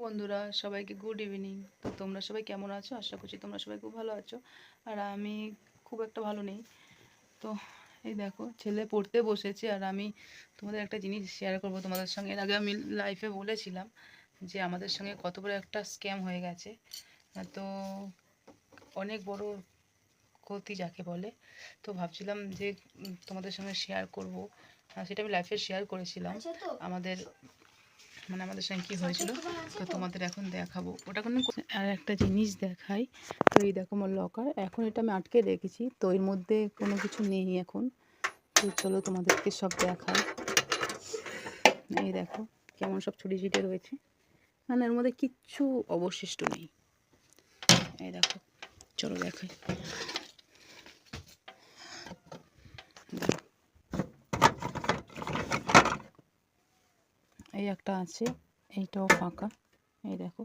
বন্ধুরা সবাইকে good evening তো তোমরা সবাই কেমন আছো? আশা করছি তোমরা সবাই খুব ভালো আছো। আর আমি খুব একটা ভালো নেই। তো এই দেখো ছেলে পড়তে বসেছে আর আমি তোমাদের একটা জিনিস শেয়ার করব তোমাদের সঙ্গে। এর আগে আমি লাইফে বলেছিলাম যে আমাদের সঙ্গে কত বড় একটা স্ক্যাম হয়ে গেছে। তো অনেক বড় ক্ষতি যাকে বলে। তো ভাবছিলাম যে তোমাদের সঙ্গে শেয়ার করব। সেটা আমি লাইফে শেয়ার করেছিলাম। আমাদের মানে আমাদের সঙ্গে কি হয়েছিল তো তোমাদের এখন দেখাবো। ওটা কোনো আর একটা জিনিস দেখাই। তো এই দেখো আমার লকার এখন এটা আমি আটকে রেখেছি তো এর মধ্যে কোনো কিছু নেই এখন। তো চলো তোমাদেরকে সব দেখাই। এই দেখো কেমন সব ছুটি ছিটে রয়েছে। মানে এর মধ্যে কিচ্ছু অবশিষ্ট নেই। এই দেখো চলো দেখাই। এই একটা আছে, এইটাও ফাঁকা। এই দেখো।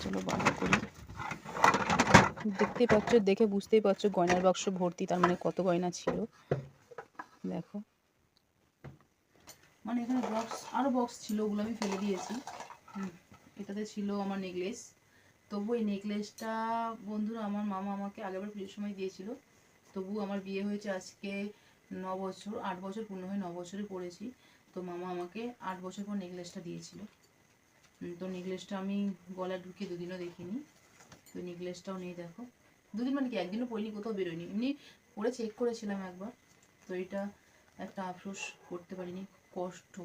চলো বার করি। দেখতেই পাচ্ছ, দেখে বুঝতেই পারছ গয়নার বাক্স ভর্তি, তার মানে কত গয়না ছিল। দেখো। মানে এখানে বক্স আরও বক্স ছিল, ওগুলো আমি ফেলে দিয়েছি। এটাতে ছিল আমার নেকলেস তবু এই নেকলেসটা বন্ধুরা, আমার মামা আমাকে আগেরবার পুজোর সময় দিয়েছিল। তবু আমার বিয়ে হয়েছে আজকে ন বছর, আট বছর পূর্ণ হয়ে ন বছরে পড়েছি। তো মামা আমাকে আট বছর পর নেকলেসটা দিয়েছিল। তো নেকলেসটা আমি গলায় ঢুকিয়ে দুদিনও দেখিনি। তো নেকলেসটাও নেই, দেখো। দুদিন মানে কি, একদিনও পড়িনি, কোথাও বেরোয়নি। এমনি পরে চেক করেছিলাম একবার। তো এটা একটা আফসোস করতে পারিনি কষ্ট।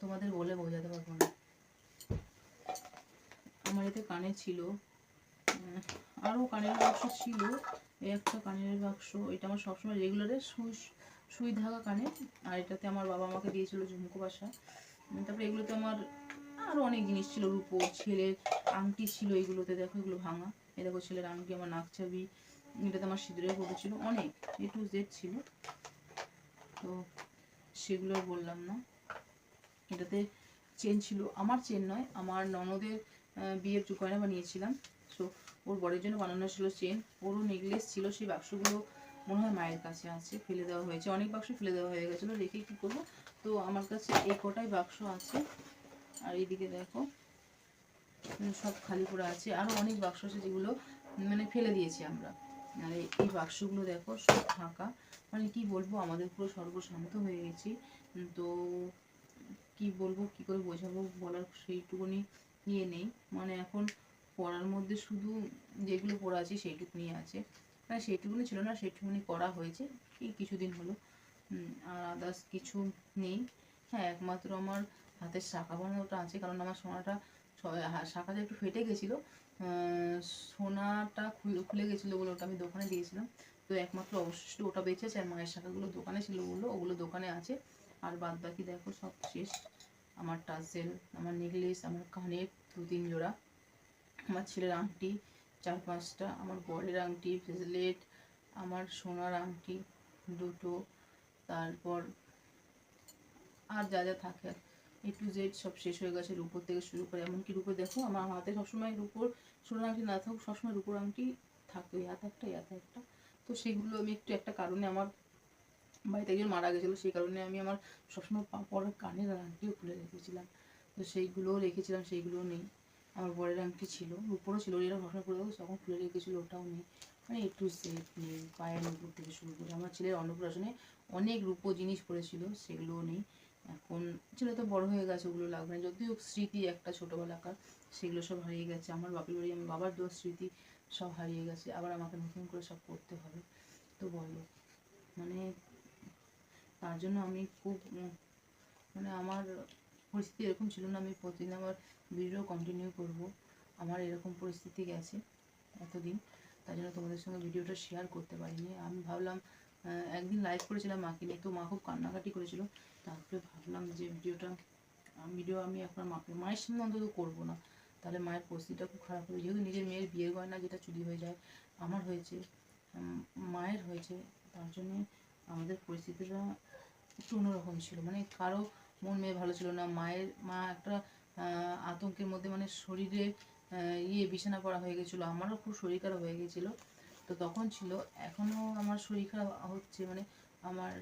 তোমাদের বলে বোঝাতে পারব না। আমার এতে কানে ছিল আরও কানের বাক্স ছিল এই একটা কানের বাক্স, এটা আমার সবসময় রেগুলারের সুই সুই ধাগা কানে, আর এটাতে আমার বাবা আমাকে দিয়েছিল ঝুমকো বাসা। তারপরে এগুলোতে আমার আরও অনেক জিনিস ছিল, রূপো ছেলের আংটি ছিল এগুলোতে, দেখো এগুলো ভাঙা। এই দেখো ছেলের আংটি, আমার নাকছাবি এটাতে আমার সিঁদুরের ফটো ছিল, অনেক এ টু জেড ছিল। তো সেগুলো বললাম না। এটাতে চেন ছিল, আমার চেন নয়, আমার ননদের বিয়ের গয়না বানিয়েছিলাম। সো ওর বরের জন্য বানানো ছিল চেন ওরও নেকলেস ছিল, সেই বাক্সগুলো মনে হয় মায়ের কাছে আছে, ফেলে দেওয়া হয়েছে। অনেক বাক্স ফেলে দেওয়া হয়ে গেছিল রেখে কী করব? তো আমার কাছে এই কটাই বাক্স আছে। আর এইদিকে দেখো সব খালি পড়ে আছে। আরও অনেক বাক্স আছে যেগুলো মানে ফেলে দিয়েছি আমরা। আর এই- এই বাক্সগুলো দেখো, সব ফাঁকা। মানে কি বলব, আমাদের পুরো সর্বশান্ত হয়ে গেছি। তো কি বলব, কি করে বোঝাবো বলার সেইটুকুনি ইয়ে নেই। মানে এখন পড়ার মধ্যে শুধু যেগুলো পড়া আছে সেইটুকুনি আছে। মানে সেইটুকুনি ছিল না, সেইটুকুনি করা হয়েছে। এই কিছুদিন হলো। আর আদার্স কিছু নেই। হ্যাঁ একমাত্র আমার হাতের শাখা বানানোটা আছে, কারণ আমার সোনাটা শাখাটা একটু ফেটে গেছিল। সোনাটা খুলে খুলে গেছিল বলে ওটা আমি দোকানে দিয়েছিলাম। তো একমাত্র অবশিষ্ট ওটা বেঁচেছে আর মায়ের শাখাগুলো দোকানে ছিল ওগুলো ওগুলো দোকানে আছে। আর বাদ বাকি দেখো সব শেষ। আমার টাসেল, আমার নেকলেস, আমার কানের দু তিন জোড়া। আমার ছেলের আংটি, চার পাঁচটা, আমার বরের আংটি ব্রেসলেট আমার সোনার আংটি দুটো, তারপর আর যা যা থাকে এ টু জেড সব শেষ হয়ে গেছে রূপোর থেকে শুরু করে। এমনকি রূপো দেখো, আমার হাতে সবসময় রূপোর সোনার আংটি না থাকুক, সবসময় রূপোর আংটি থাকতো ইয়াতে একটা ইয়াতে একটা। তো সেগুলো আমি একটু একটা কারণে আমার বাড়িতে একজন মারা গেছিল, সেই কারণে আমি আমার সবসময় পা- পরার কানের আংটিও খুলে রেখেছিলাম। তো সেইগুলোও রেখেছিলাম, সেইগুলোও নেই। আমার বরের আংটি ছিল রূপোরও ছিল এরা ঘটনা করে তখন খুলে রেখেছিলো, ওটাও নেই। মানে একটু সেট নেই পায়ের উপর থেকে শুরু করে, আমার ছেলের অন্নপ্রাশনে অনেক রূপো জিনিস পড়েছিল, সেগুলোও নেই। এখন ছেলে তো বড় হয়ে গেছে, ওগুলো লাগবে না। যদিও স্মৃতি একটা ছোটোবেলাকার, সেগুলো সব হারিয়ে গেছে। আমার বাপের বাড়ি, আমার বাবার দোষ স্মৃতি সব হারিয়ে গেছে। আবার আমাকে নতুন করে সব করতে হবে। তো বলো মানে তার জন্য আমি খুব মানে আমার পরিস্থিতি এরকম ছিল না, আমি প্রতিদিন আমার ভিডিও কন্টিনিউ করব। আমার এরকম পরিস্থিতি গেছে এতদিন, তার জন্য তোমাদের সঙ্গে ভিডিওটা শেয়ার করতে পারিনি। আমি ভাবলাম একদিন লাইভ করেছিলাম মাকে নিয়ে, তো মা খুব কান্নাকাটি করেছিল। তারপরে ভাবলাম যে ভিডিওটা ভিডিও আমি এখন মাকে, মায়ের সামনে অন্তত করব না। তাহলে মায়ের পরিস্থিতিটা খুব খারাপ হবে যেহেতু নিজের মেয়ের বিয়ের গয়না যেটা চুরি হয়ে যায়, আমার হয়েছে মায়ের হয়েছে, তার জন্যে আমাদের পরিস্থিতিটা একটু অন্যরকম ছিল। মানে কারও মন মেয়ে ভালো ছিল না। মায়ের, মা একটা আতঙ্কের মধ্যে মানে শরীরে ইয়ে বিছানা পড়া হয়ে গেছিল। আমারও খুব শরীর খারাপ হয়ে গেছিল। তো তখন ছিল এখনও আমার শরীর খারাপ হচ্ছে মানে আমার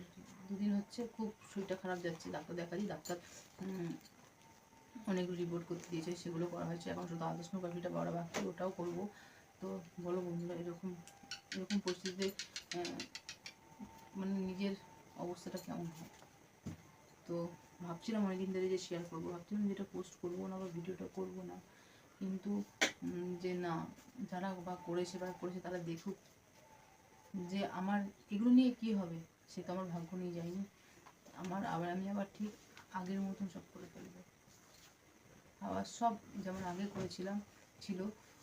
দুদিন হচ্ছে খুব শরীরটা খারাপ যাচ্ছে। ডাক্তার দেখাচ্ছি, ডাক্তার অনেকগুলো রিপোর্ট করতে দিয়েছে, সেগুলো করা হয়েছে। এখন শুধু আলট্রাসোনোগ্রাফিটা করা বাকি ওটাও করব। তো বলো বন্ধুরা, এরকম এরকম পরিস্থিতিতে মানে নিজের অবস্থাটা কেমন হয়? তো ভাবছিলাম অনেকদিন ধরে যে শেয়ার করব, ভাবছিলাম যেটা পোস্ট করব না বা ভিডিওটা করব না। কিন্তু যে না, যারা বা করেছে বা করেছে তারা দেখুক যে আমার এগুলো নিয়ে কি হবে, সে তো আমার ভাগ্য নিয়ে যায়নি। আমার আবার আমি আবার ঠিক আগের মতন সব করে ফেলব। আবার সব যেমন আগে করেছিলাম, ছিল,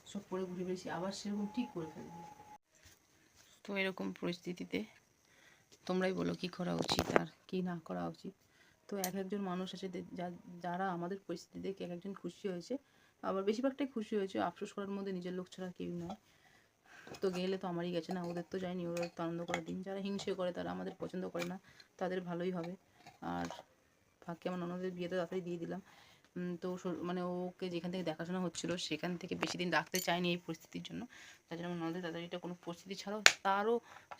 সব করে ঘুরে বেরিয়েছি আবার সেরকম ঠিক করে ফেলব। তো এরকম পরিস্থিতিতে তোমরাই বলো কি করা উচিত আর কি না করা উচিত। তো এক একজন মানুষ আছে যারা আমাদের পরিস্থিতি দেখে এক একজন খুশি হয়েছে। আবার বেশিরভাগটাই খুশি হয়েছে, আফসোস করার মধ্যে নিজের লোক ছাড়া কেউই নয়। তো গেলে তো আমারই গেছে না, ওদের তো যায়নি, ওরা তো আনন্দ করার দিন। যারা হিংসে করে তারা আমাদের পছন্দ করে না, তাদের ভালোই হবে। আর ভাগ্যে আমার ননদের বিয়েতে তাড়াতাড়ি দিয়ে দিলাম। তো মানে ওকে যেখান থেকে দেখাশোনা হচ্ছিল, সেখান থেকে বেশি দিন রাখতে চায়নি এই পরিস্থিতির জন্য। তার জন্য আমার ননদের তাড়াতাড়িটা কোনো পরিস্থিতি ছাড়াও তারও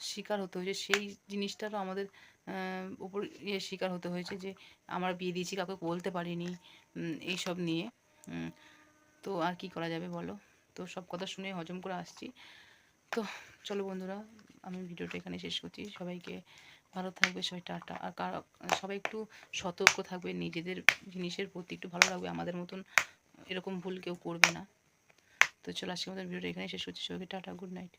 শিকার হতে হয়েছে। সেই জিনিসটারও আমাদের উপর ইয়ে শিকার হতে হয়েছে যে আমার বিয়ে দিয়েছি, কাউকে বলতে পারিনি এইসব নিয়ে। তো আর কি করা যাবে বলো? তো সব কথা শুনে হজম করে আসছি। তো চলো বন্ধুরা, আমি ভিডিওটা এখানে শেষ করছি। সবাইকে ভালো থাকবে, সবাই টাটা। আর কার, সবাই একটু সতর্ক থাকবে, নিজেদের জিনিসের প্রতি একটু ভালো লাগবে। আমাদের মতন এরকম ভুল কেউ করবে না। তো চলো আজকে আমাদের ভিডিওটা এখানে শেষ করছি। সবাইকে টাটা, গুড নাইট।